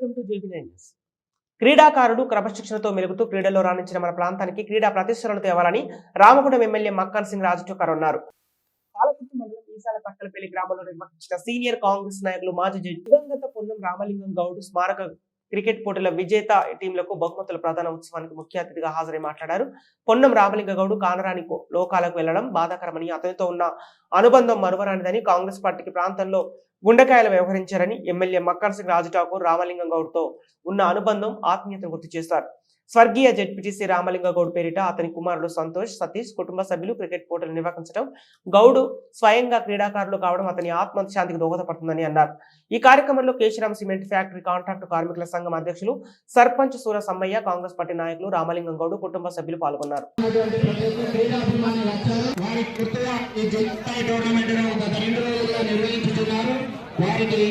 Welcome to JB nines క్రీడాకారుడు క్రమశిక్షణతో మెలుగుతూ క్రీడల్లో రాణించిన మన ప్రాంతానికి క్రీడా ప్రతిష్టలను తేవాలని రామగుండం ఎమ్మెల్యే మక్కాన్ సింగ్ రాజచోకర్ అన్నారు. పాలకుర్తి మండలం ఈశాల పక్కలపల్లి గ్రామంలో నిర్వహించిన సీనియర్ కాంగ్రెస్ నాయకులు మాజీ జడ్జి దివంగత పొన్నం రామలింగం గౌడ్ స్మారక క్రికెట్ పోటీల విజేత టీంలకు బహుమతుల ప్రధాన ఉత్సవానికి ముఖ్య అతిథిగా హాజరై మాట్లాడారు. పొన్నం రామలింగగౌడ్ కానరాని లోకాలకు వెళ్ళడం బాధాకరమని అతనితో ఉన్న అనుబంధం మరువరానిదని కాంగ్రెస్ పార్టీకి ప్రాంతంలో గుండెకాయలు వ్యవహరించారని ఎమ్మెల్యే మక్కర్ సింగ్ రాజు ఠాకూర్ రామలింగం గౌడ్తో ఉన్న అనుబంధం ఆత్మీయతను గుర్తు చేశారు. స్వర్గీయ జడ్పీటీసీ రామలింగ గౌడ్ పేరిట అతని కుమారుడు సంతోష్ సతీష్ కుటుంబ సభ్యులు క్రికెట్ పోటీలు నిర్వహించడం గౌడు స్వయంగా క్రీడాకారులు కావడం అతని ఆత్మశాంతికి దోహదపడుతుందని అన్నారు. ఈ కార్యక్రమంలో కేశరాం సిమెంట్ ఫ్యాక్టరీ కాంట్రాక్టు కార్మికుల సంఘం అధ్యక్షులు సర్పంచ్ సూర సమ్మయ్య కాంగ్రెస్ పార్టీ నాయకులు రామలింగం గౌడ్ కుటుంబ సభ్యులు పాల్గొన్నారు. వారికి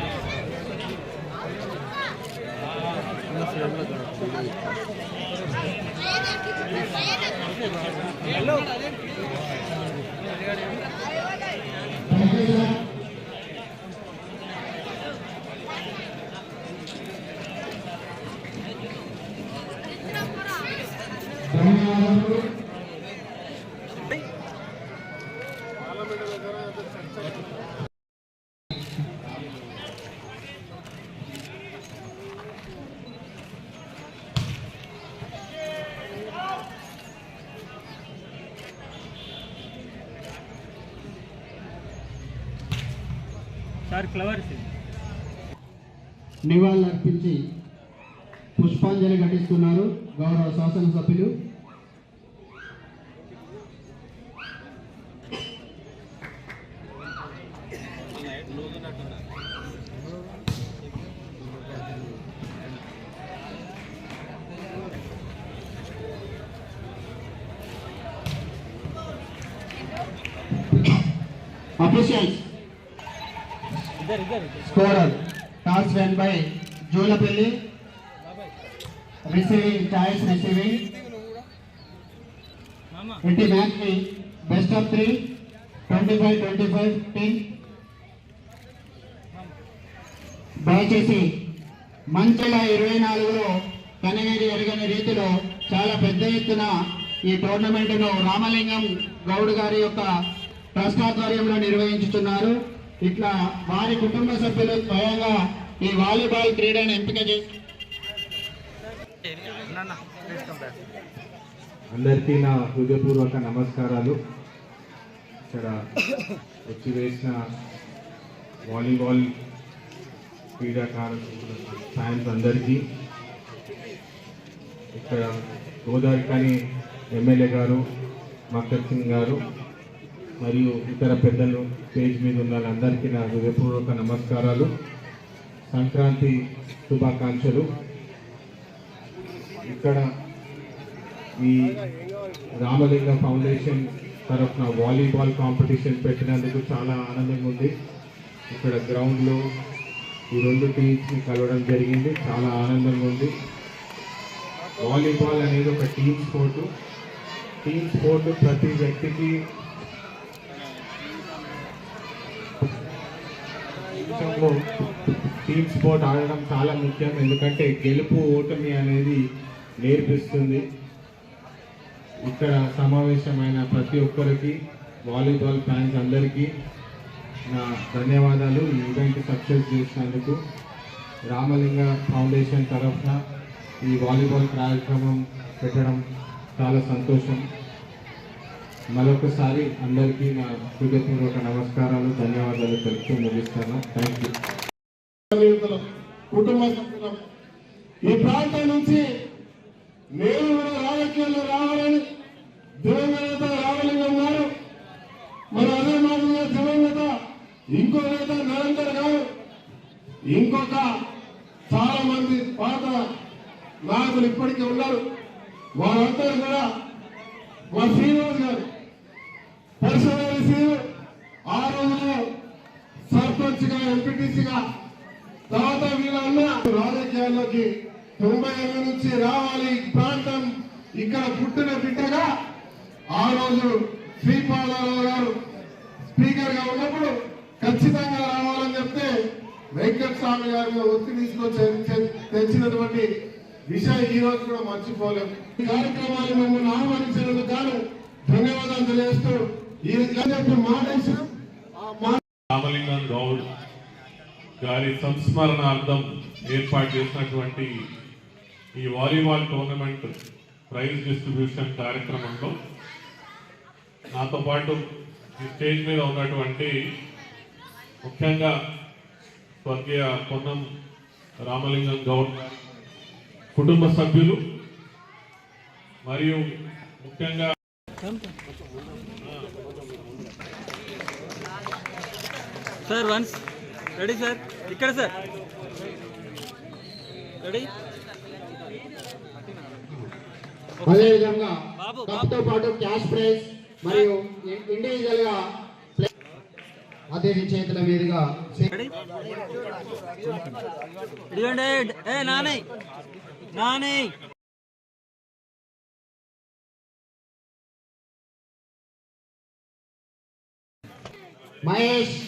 మకాన్ సార్ ఫ్లవర్స్. నివాళులు అర్పించి పుష్పాంజలి ఘటిస్తున్నారు గౌరవ శాసనసభ్యులు. Appreciate scorer toss won by Julapalli receiving toys receiving ఇంటి మ్యాచ్ని best of three twenty five twenty five team దయచేసి మంచిల ఇరవై నాలుగులో కనగేరి ఎరగని రీతిలో చాలా పెద్ద ఎత్తున ఈ టోర్నమెంట్ను రామలింగం గౌడ్ గారి యొక్క ట్రస్ట్ ఆధ్వర్యంలో నిర్వహించుతున్నారు. ఇట్లా వారి కుటుంబ సభ్యులు స్వయంగా ఈ వాలీబాల్ క్రీడను ఎంపిక చేసి అందరికీ నా హృదయపూర్వక నమస్కారాలు. ఇక్కడ వచ్చి వేసిన వాలీబాల్ క్రీడాకారులు ఫ్యాన్స్ అందరికీ ఇక్కడ గోదావరి కానీ ఎమ్మెల్యే గారు మక్కర్ సింగ్ గారు మరియు ఇతర పెద్దలు స్టేజ్ మీద ఉన్న వాళ్ళందరికీ నా హృదయపూర్వక నమస్కారాలు. సంక్రాంతి శుభాకాంక్షలు. ఇక్కడ ఈ రామలింగ ఫౌండేషన్ తరఫున వాలీబాల్ కాంపిటీషన్ పెట్టినందుకు చాలా ఆనందంగా ఉంది. ఇక్కడ గ్రౌండ్లో ఈ రెండు టీమ్స్ని కలవడం జరిగింది. చాలా ఆనందంగా ఉంది. వాలీబాల్ అనేది ఒక టీమ్ స్పోర్టు. టీమ్ స్పోర్ట్ ప్రతి వ్యక్తికి మనము టీమ్ స్పోర్ట్ ఆడడం చాలా ముఖ్యం. ఎందుకంటే గెలుపు ఓటమి అనేది నేర్పిస్తుంది. ఇక్కడ సమావేశమైన ప్రతి ఒక్కరికి వాలీబాల్ ఫ్యాన్స్ అందరికీ నా ధన్యవాదాలు. ఈ ఈవెంట్ సక్సెస్ చేసినందుకు రామలింగ ఫౌండేషన్ తరఫున ఈ వాలీబాల్ కార్యక్రమం పెట్టడం చాలా సంతోషం. మరొకసారి అందరికీ నా హృదయపూర్వక నమస్కారాలు ధన్యవాదాలు తెలుపుతూ ముగిస్తాను. థ్యాంక్ యూ కుటుంబ సభ్యులం ఈ ప్రాంతం నుంచి నేను కూడా రాజకీయాల్లో రావాలని దివంగత రావాలని ఉన్నారు మరి అదే మాదిరిగా దివంగత ఇంకో నేత నిరంతర్ గారు ఇంకొక చాలా మంది పాత నాయకులు ఇప్పటికీ ఉన్నారు. వారందరూ కూడా మా శ్రీనివాస్ గారు చేసి ఆ రోజు సర్పంచ్గా ఎంపీటీసీగా తర్వాత వీళ్ళన్న రాజకీయాల్లోకి తొంభై ఏళ్ళ నుంచి రావాలి ఈ ప్రాంతం ఇక్కడ పుట్టిన బిడ్డగా ఆ రోజు శ్రీపాదారావు గారు స్పీకర్గా ఉన్నప్పుడు ఖచ్చితంగా రావాలని చెప్తే వెంకట స్వామి గారి ఒత్తిడి తీసుకొచ్చి తెచ్చినటువంటి విషయం ఈ రోజు కూడా మర్చిపోలేము ఈ కార్యక్రమాన్ని మిమ్మల్ని ఆహ్వానించినందుకు గాను ధన్యవాదాలు తెలియజేస్తూ ఈ చెప్పి రామలింగం గౌడ్ గారి సంస్మరణార్థం ఏర్పాటు చేసినటువంటి ఈ వాలీబాల్ టోర్నమెంట్ ప్రైజ్ డిస్ట్రిబ్యూషన్ కార్యక్రమంలో నాతో పాటు ఈ స్టేజ్ మీద ఉన్నటువంటి ముఖ్యంగా స్వర్గీయ పొన్నం రామలింగం గౌడ్ కుటుంబ సభ్యులు మరియు ముఖ్యంగా సార్ వన్స్ రెడీ సార్? ఇక్కడ సార్. రెడీ? అదేవిధంగా పాటు క్యాష్ ప్రైజ్ మరియు ఇండివిజువల్గా అతిథి చేతుల మీదుగా ఏ నాని. నాని. మహేష్.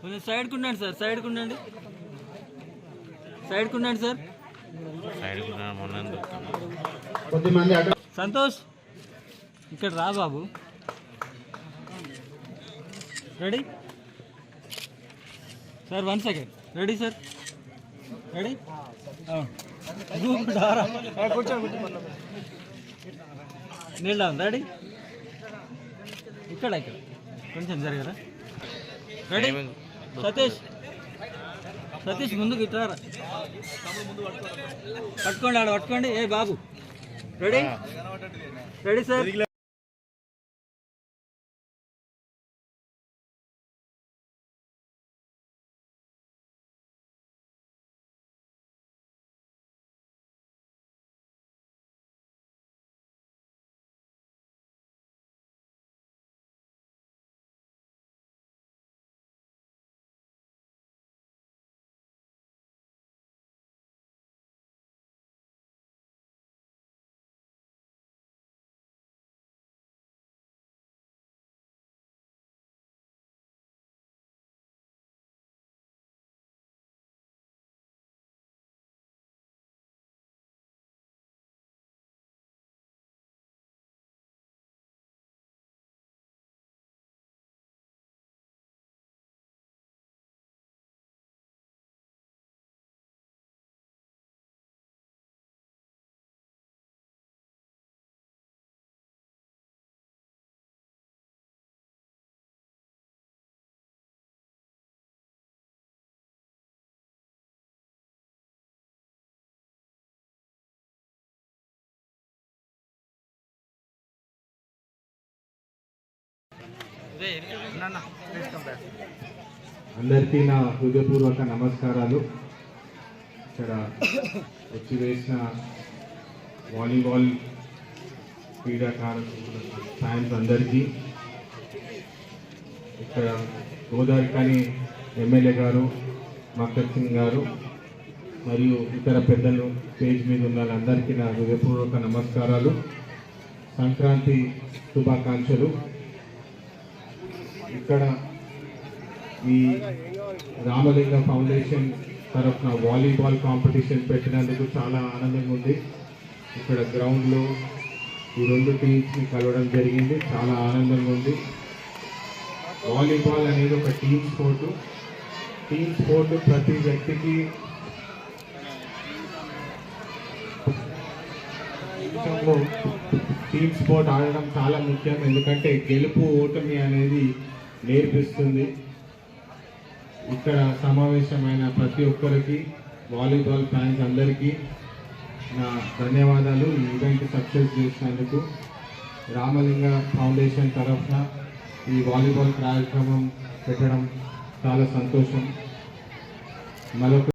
కొంచెం సైడ్కి ఉండండి సార్ సైడ్కి ఉండండి. సైడ్కి ఉండండి సార్. సంతోష్ ఇక్కడ రా బాబు. Ready? Sir one second. Ready sir? Ready? నీళ్ళు రెడీ? ఇక్కడ ఇక్కడ. కొంచెం జరగరా రెడీ? సతీష్. సతీష్ ముందుకు ఇట్రారా పట్టుకోండి ఆడ పట్టుకోండి. ఏ బాబు. రెడీ రెడీ సార్ అందరికీ నా హృదయపూర్వక నమస్కారాలు. ఇక్కడ వచ్చి వేసిన వాలీబాల్ క్రీడాకారులు ఫ్యాన్స్ అందరికీ ఇక్కడ గోదావరి కానీ ఎమ్మెల్యే గారు మక్కర్ సింగ్ గారు మరియు ఇతర పెద్దలు స్టేజ్ మీద ఉన్న వాళ్ళందరికీ నా హృదయపూర్వక నమస్కారాలు. సంక్రాంతి శుభాకాంక్షలు. ఇక్కడ ఈ రామలింగ ఫౌండేషన్ తరఫున వాలీబాల్ కాంపిటీషన్ పెట్టినందుకు చాలా ఆనందంగా ఉంది. ఇక్కడ గ్రౌండ్లో ఈ రెండు టీమ్స్ని కలవడం జరిగింది. చాలా ఆనందంగా ఉంది. వాలీబాల్ అనేది ఒక టీమ్ స్పోర్టు. టీమ్ స్పోర్ట్ ప్రతి వ్యక్తికి టీమ్ స్పోర్ట్ ఆడడం చాలా ముఖ్యం. ఎందుకంటే గెలుపు ఓటమి అనేది నేర్పిస్తుంది. ఇక్కడ సమావేశమైన ప్రతి ఒక్కరికి వాలీబాల్ ఫ్యాన్స్ అందరికీ నా ధన్యవాదాలు. ఈ ఈవెంట్ సక్సెస్ చేసినందుకు రామలింగ ఫౌండేషన్ తరఫున ఈ వాలీబాల్ కార్యక్రమం పెట్టడం చాలా సంతోషం. మరొక